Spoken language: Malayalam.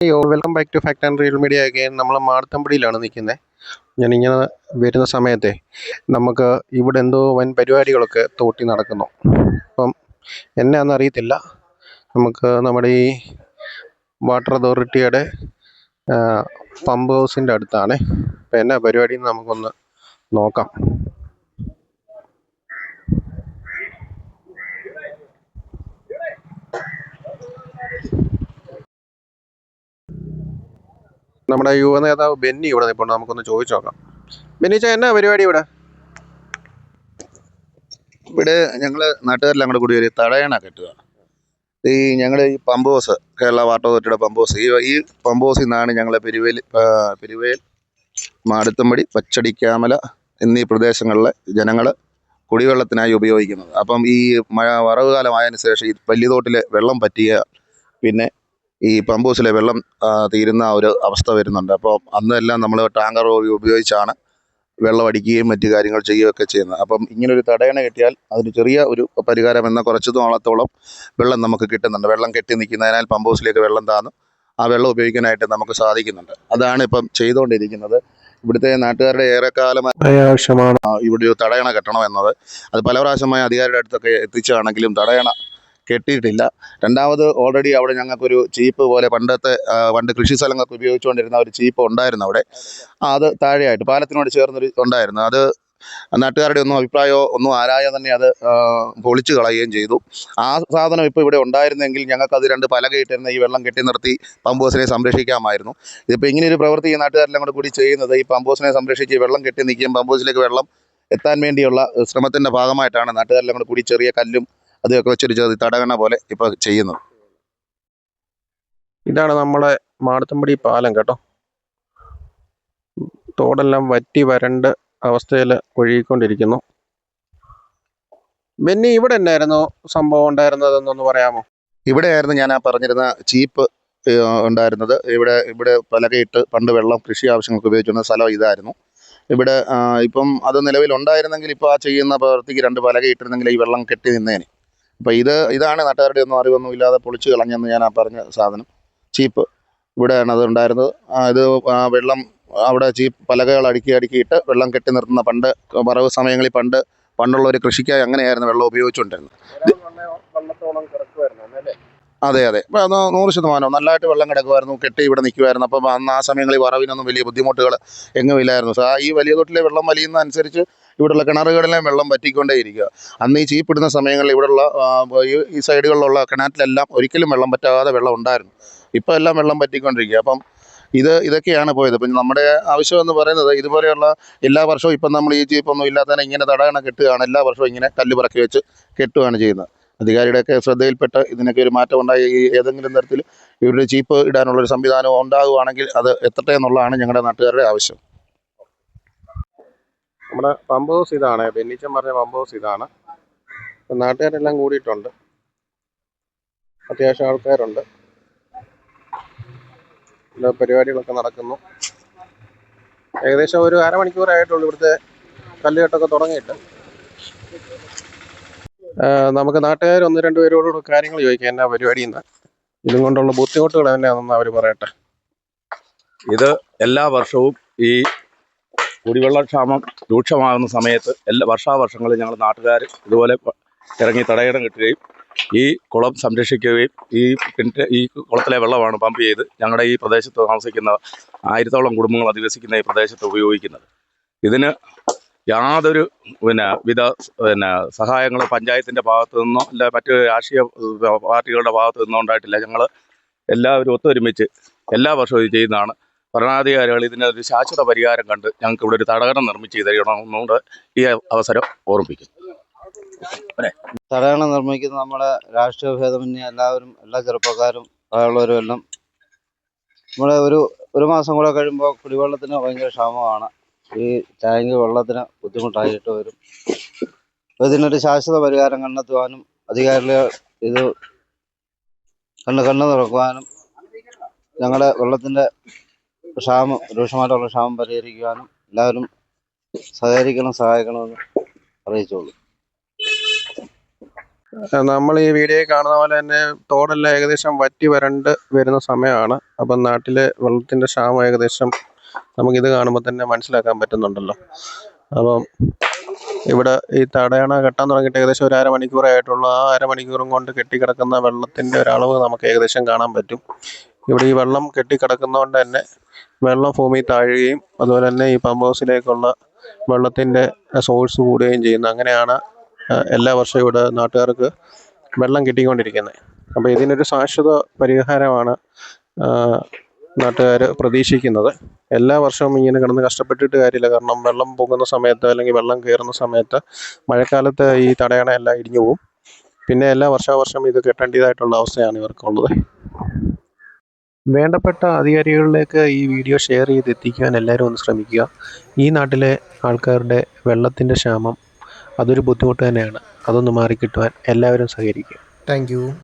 അയ്യോ welcome back to fact and real media again നമ്മൾ മാർത്തമ്പടിയിലാണ് നിൽക്കുന്നത് ഞാനിങ്ങനെ വരുന്ന സമയത്തെ നമുക്ക് ഇവിടെ എന്തോ വൻ പരിപാടികളൊക്കെ തോട്ടി നടക്കുന്നു. അപ്പം എന്നാന്ന് അറിയത്തില്ല. നമുക്ക് നമ്മുടെ ഈ വാട്ടർ അതോറിറ്റിയുടെ പമ്പ് ഹൗസിന്റെ അടുത്താണ്. അപ്പം എന്നാ പരിപാടിയെന്ന് നമുക്കൊന്ന് നോക്കാം. നമ്മുടെ യുവ നേതാവ് ബെന്നി ഇവിടെ ഇപ്പോൾ നമുക്കൊന്ന് ചോദിച്ചു നോക്കാം. ബെന്നിച്ച എന്നാ പരിപാടി ഇവിടെ? ഇവിടെ ഞങ്ങൾ നാട്ടുകാരെല്ലാം അങ്ങോട്ട് കൂടി ഒരു തടയണ കെട്ടുക. ഈ ഞങ്ങൾ ഈ പമ്പ് ഹൗസ് കേരള വാട്ടർ അതോറിറ്റിയുടെ പമ്പ് ഹൗസ്. ഈ ഈ പമ്പ് ഹൗസിൽ നിന്നാണ് ഞങ്ങൾ പെരുവേൽ പെരുവേൽ മാടുത്തമ്പടി പച്ചടിക്കാമല എന്നീ പ്രദേശങ്ങളിലെ ജനങ്ങൾ കുടിവെള്ളത്തിനായി ഉപയോഗിക്കുന്നത്. അപ്പം ഈ മഴ വറവ് കാലമായതിനു ശേഷം ഈ പല്ലിത്തോട്ടിൽ വെള്ളം പറ്റിയ പിന്നെ ഈ പമ്പ് ഹൗസിലെ വെള്ളം തീരുന്ന ഒരു അവസ്ഥ വരുന്നുണ്ട്. അപ്പോൾ അന്നെല്ലാം നമ്മൾ ടാങ്കർ ഉപയോഗിച്ചാണ് വെള്ളം അടിക്കുകയും മറ്റു കാര്യങ്ങൾ ചെയ്യുകയൊക്കെ ചെയ്യുന്നത്. അപ്പം ഇങ്ങനൊരു തടയണ കിട്ടിയാൽ അതിന് ചെറിയ ഒരു പരിഹാരം എന്ന കുറച്ച് നാളത്തോളം വെള്ളം നമുക്ക് കിട്ടുന്നുണ്ട്. വെള്ളം കെട്ടി നിൽക്കുന്നതിനാൽ പമ്പ് ഹൗസിലേക്ക് വെള്ളം താന്നു. ആ വെള്ളം ഉപയോഗിക്കാനായിട്ട് നമുക്ക് സാധിക്കുന്നുണ്ട്. അതാണ് ഇപ്പം ചെയ്തുകൊണ്ടിരിക്കുന്നത്. ഇവിടുത്തെ നാട്ടുകാരുടെ ഏറെക്കാലം ആവശ്യമാണ്. ഇവിടെ ഒരു തടയണ കെട്ടണം എന്നത്. അത് പല പ്രാവശ്യമായി അധികാരിയുടെ അടുത്തൊക്കെ എത്തിച്ചാണെങ്കിലും തടയണ കെട്ടിയിട്ടില്ല. രണ്ടാമത് ഓൾറെഡി അവിടെ ഞങ്ങൾക്കൊരു ചീപ്പ് പോലെ പണ്ടത്തെ പണ്ട് കൃഷി സ്ഥലങ്ങൾക്ക് ഉപയോഗിച്ചുകൊണ്ടിരുന്ന ഒരു ചീപ്പ് ഉണ്ടായിരുന്നു അവിടെ. അത് താഴെയായിട്ട് പാലത്തിനോട് ചേർന്നൊരു ഉണ്ടായിരുന്നു. അത് നാട്ടുകാരുടെ ഒന്നും അഭിപ്രായമോ ഒന്നും ആരായ തന്നെ അത് പൊളിച്ചു കളയുകയും ചെയ്തു. ആ സാധനം ഇപ്പോൾ ഇവിടെ ഉണ്ടായിരുന്നെങ്കിൽ ഞങ്ങൾക്ക് അത് രണ്ട് പലകയിട്ടിരുന്ന ഈ വെള്ളം കെട്ടി നിർത്തി പമ്പ് ഹൗസിനെ സംരക്ഷിക്കാമായിരുന്നു. ഇതിപ്പോൾ ഇങ്ങനെ ഒരു പ്രവൃത്തി ഈ നാട്ടുകാരെല്ലാം കൂടെ കൂടി ചെയ്യുന്നത് ഈ പമ്പ് ഹൗസിനെ സംരക്ഷിച്ച് വെള്ളം കെട്ടി നിൽക്കുകയും പമ്പ് ഹൗസിലേക്ക് വെള്ളം എത്താൻ വേണ്ടിയുള്ള ശ്രമത്തിന്റെ ഭാഗമായിട്ടാണ് നാട്ടുകാരെല്ലാം കൂടെ കൂടി ചെറിയ കല്ലും അതൊക്കെ വെച്ചൊരു ചെറിയ തടകണ പോലെ ഇപ്പോൾ ചെയ്യുന്നത് ഇതാണ് നമ്മുടെ മാടത്തമ്പടി പാലം കേട്ടോ. തോടെല്ലാം വറ്റി വരണ്ട് അവസ്ഥയിൽ ഒഴുകിക്കൊണ്ടിരിക്കുന്നു. ബെന്നി ഇവിടെ എന്നായിരുന്നു സംഭവം ഉണ്ടായിരുന്നതെന്നൊന്ന് പറയാമോ? ഇവിടെയായിരുന്നു ഞാൻ ആ പറഞ്ഞിരുന്ന ചീപ്പ് ഉണ്ടായിരുന്നത്. ഇവിടെ ഇവിടെ പലകയിട്ട് പണ്ട് വെള്ളം കൃഷി ആവശ്യങ്ങൾക്ക് ഉപയോഗിച്ചിരുന്ന സ്ഥലം ഇതായിരുന്നു. ഇവിടെ ഇപ്പം അത് നിലവിലുണ്ടായിരുന്നെങ്കിൽ ഇപ്പോൾ ആ ചെയ്യുന്ന പ്രവൃത്തിക്ക് രണ്ട് പലകയിട്ടിരുന്നെങ്കിൽ ഈ വെള്ളം കെട്ടി നിന്നേനെ. അപ്പോൾ ഇത് ഇതാണ് നാട്ടുകാരുടെ ഒന്നും അറിവൊന്നും ഇല്ലാതെ പൊളിച്ച് കളഞ്ഞെന്ന് ഞാൻ ആ പറഞ്ഞ സാധനം. ചീപ്പ് ഇവിടെയാണ് അത് ഉണ്ടായിരുന്നത്. ഇത് വെള്ളം അവിടെ ചീപ്പ് പലകകൾ അടുക്കി അടുക്കിയിട്ട് വെള്ളം കെട്ടി നിർത്തുന്ന പണ്ട് വറവ് സമയങ്ങളിൽ പണ്ട് പണ്ടുള്ള ഒരു കൃഷിക്കായി അങ്ങനെയായിരുന്നു വെള്ളം ഉപയോഗിച്ചുകൊണ്ടിരുന്നത്. അതെ അതെ. നൂറ് ശതമാനം നല്ലതായിട്ട് വെള്ളം കിടക്കുമായിരുന്നു കെട്ടി ഇവിടെ നിൽക്കുമായിരുന്നു അപ്പം അന്ന് ആ സമയങ്ങളിൽ വറവിനൊന്നും വലിയ ബുദ്ധിമുട്ടുകൾ എങ്ങും ഇല്ലായിരുന്നു. സാ ഈ വലിയ തൊട്ടിലെ വെള്ളം വലിയുന്ന അനുസരിച്ച് ഇവിടെയുള്ള കിണറുകളിലെല്ലാം വെള്ളം വറ്റിക്കൊണ്ടേയിരിക്കുക അന്ന് ഈ ചീപ്പിടുന്ന സമയങ്ങളിൽ ഇവിടെയുള്ള ഈ- സൈഡുകളിലുള്ള കിണറ്റിലെല്ലാം ഒരിക്കലും വെള്ളം പറ്റാതെ വെള്ളം ഉണ്ടായിരുന്നു. ഇപ്പോൾ എല്ലാം വെള്ളം പറ്റിക്കൊണ്ടിരിക്കുക. അപ്പം ഇത് ഇതൊക്കെയാണ് പോയത്. ഇപ്പം നമ്മുടെ ആവശ്യം എന്ന് പറയുന്നത് ഇതുപോലെയുള്ള എല്ലാ വർഷവും ഇപ്പം നമ്മൾ ഈ ചീപ്പൊന്നും ഇല്ലാത്തതിനെ ഇങ്ങനെ തടയണ കെട്ടുകയാണ്. എല്ലാ വർഷവും ഇങ്ങനെ കല്ല് പറക്കി വെച്ച് കെട്ടുകയാണ് ചെയ്യുന്നത്. അധികാരിയുടെയൊക്കെ ശ്രദ്ധയിൽപ്പെട്ട് ഇതിനൊക്കെ ഒരു മാറ്റം ഉണ്ടായി ഏതെങ്കിലും തരത്തിൽ ഇവരുടെ ചീപ്പ് ഇടാനുള്ള ഒരു സംവിധാനം ഉണ്ടാകുവാണെങ്കിൽ അത് എത്തട്ടെ എന്നുള്ളതാണ് ഞങ്ങളുടെ നാട്ടുകാരുടെ ആവശ്യം. നമ്മുടെ പമ്പ് ഹൗസ് ഇതാണ്. ബെന്നിച്ചൻ പറഞ്ഞ പമ്പ് ഹൗസ് ഇതാണ്. നാട്ടുകാരെല്ലാം കൂടിയിട്ടുണ്ട്. അത്യാവശ്യം ആൾക്കാരുണ്ട്. പരിപാടികളൊക്കെ നടക്കുന്നു. ഏകദേശം ഒരു അരമണിക്കൂറായിട്ടുള്ളൂ ഇവിടുത്തെ കല്ലുകെട്ടൊക്കെ തുടങ്ങിയിട്ട്. നമുക്ക് നാട്ടുകാർ ഒന്ന് രണ്ട് പേരോട് കാര്യങ്ങൾ ചോദിക്കാം എന്നാ പരിപാടിയെന്ന് ഇതും കൊണ്ടുള്ള ബുദ്ധിമുട്ടുകൾ എന്നാണെന്ന് അവർ പറയട്ടെ. ഇത് എല്ലാ വർഷവും ഈ കുടിവെള്ളക്ഷാമം രൂക്ഷമാകുന്ന സമയത്ത് എല്ലാ വർഷാവർഷങ്ങളിൽ ഞങ്ങൾ നാട്ടുകാർ ഇതുപോലെ ഇറങ്ങി തടയിടം കിട്ടുകയും ഈ കുളം സംരക്ഷിക്കുകയും ഈ കിണറ്റ് ഈ കുളത്തിലെ വെള്ളമാണ് പമ്പ് ചെയ്ത് ഞങ്ങളുടെ ഈ പ്രദേശത്ത് താമസിക്കുന്ന ആയിരത്തോളം കുടുംബങ്ങൾ അധിവസിക്കുന്ന ഈ പ്രദേശത്ത് ഉപയോഗിക്കുന്നത്. ഇതിന് യാതൊരു പിന്നെ വിധ പിന്നെ സഹായങ്ങൾ പഞ്ചായത്തിന്റെ ഭാഗത്തു നിന്നോ അല്ല മറ്റ് രാഷ്ട്രീയ പാർട്ടികളുടെ ഭാഗത്തു നിന്നോ ഉണ്ടായിട്ടില്ല. ഞങ്ങൾ എല്ലാവരും ഒത്തൊരുമിച്ച് എല്ലാ വർഷവും ഇത് ചെയ്യുന്നതാണ്. ഭരണാധികാരികൾ ഇതിനൊരു ശാശ്വത പരിഹാരം കണ്ട് ഞങ്ങൾക്ക് ഇവിടെ ഒരു തടകണം നിർമ്മിച്ച് തരണമെന്നുകൊണ്ട് ഈ അവസരം ഓർമ്മിപ്പിക്കുന്നു. തടയണ നിർമ്മിക്കുന്ന നമ്മുടെ രാഷ്ട്രീയ ഭേദമന്യേ എല്ലാവരും എല്ലാ ചെറുപ്പക്കാരും പ്രായമുള്ളവരും എല്ലാം. നമ്മുടെ ഒരു ഒരു മാസം കൂടെ കഴിയുമ്പോൾ കുടിവെള്ളത്തിന് ഭയങ്കര ക്ഷാമമാണ്. ഈ ടാങ്ക് വെള്ളത്തിന് ബുദ്ധിമുട്ടായിട്ട് വരും. ഇതിനൊരു ശാശ്വത പരിഹാരം കണ്ടെത്തുവാനും അധികാരികൾ ഇത് കണ്ണ് കണ്ണ് തുറക്കുവാനും ഞങ്ങളുടെ വെള്ളത്തിന്റെ ക്ഷാമം രൂക്ഷമായിട്ടുള്ള ക്ഷാമം പരിഹരിക്കുവാനും എല്ലാവരും സഹകരിക്കണം സഹായിക്കണമെന്ന് അറിയിച്ചോളൂ നമ്മൾ ഈ വീഡിയോ കാണുന്ന പോലെ തന്നെ തോടെല്ലാം ഏകദേശം വറ്റി വരണ്ട് വരുന്ന സമയമാണ്. അപ്പം നാട്ടിലെ വെള്ളത്തിന്റെ ക്ഷാമം ഏകദേശം നമുക്കിത് കാണുമ്പോൾ തന്നെ മനസ്സിലാക്കാൻ പറ്റുന്നുണ്ടല്ലോ. അപ്പം ഇവിടെ ഈ തടയണ കെട്ടാൻ തുടങ്ങിയിട്ട് ഏകദേശം ഒരു അരമണിക്കൂറേ ആയിട്ടുള്ളൂ. ആ അരമണിക്കൂറും കൊണ്ട് കെട്ടിക്കിടക്കുന്ന വെള്ളത്തിന്റെ ഒരളവ് നമുക്ക് ഏകദേശം കാണാൻ പറ്റും. ഇവിടെ ഈ വെള്ളം കെട്ടിക്കിടക്കുന്നതുകൊണ്ട് തന്നെ വെള്ളം ഭൂമി താഴുകയും അതുപോലെ തന്നെ ഈ പമ്പ് ഹൗസിലേക്കുള്ള വെള്ളത്തിന്റെ സോഴ്സ് കൂടുകയും ചെയ്യുന്നു. അങ്ങനെയാണ് എല്ലാ വർഷവും ഇവിടെ നാട്ടുകാർക്ക് വെള്ളം കിട്ടിക്കൊണ്ടിരിക്കുന്നത്. അപ്പോൾ ഇതിനൊരു ശാശ്വത പരിഹാരമാണ് നാട്ടുകാർ പ്രതീക്ഷിക്കുന്നത്. എല്ലാ വർഷവും ഇങ്ങനെ കിടന്ന് കഷ്ടപ്പെട്ടിട്ട് കാര്യമില്ല. കാരണം വെള്ളം പൊങ്ങുന്ന സമയത്ത് അല്ലെങ്കിൽ വെള്ളം കയറുന്ന സമയത്ത് മഴക്കാലത്ത് ഈ തടയണ എല്ലാം ഇടിഞ്ഞു പോകും പിന്നെ എല്ലാ വർഷാവർഷം ഇത് കെട്ടേണ്ടതായിട്ടുള്ള അവസ്ഥയാണ് ഇവർക്കുള്ളത്. വേണ്ടപ്പെട്ട അധികാരികളിലേക്ക് ഈ വീഡിയോ ഷെയർ ചെയ്ത് എത്തിക്കാൻ എല്ലാവരും ഒന്ന് ശ്രമിക്കുക. ഈ നാട്ടിലെ ആൾക്കാരുടെ വെള്ളത്തിന്റെ ക്ഷാമം അതൊരു ബുദ്ധിമുട്ട് തന്നെയാണ്. അതൊന്ന് മാറിക്കിട്ടുവാൻ എല്ലാവരും സഹകരിക്കുക. താങ്ക്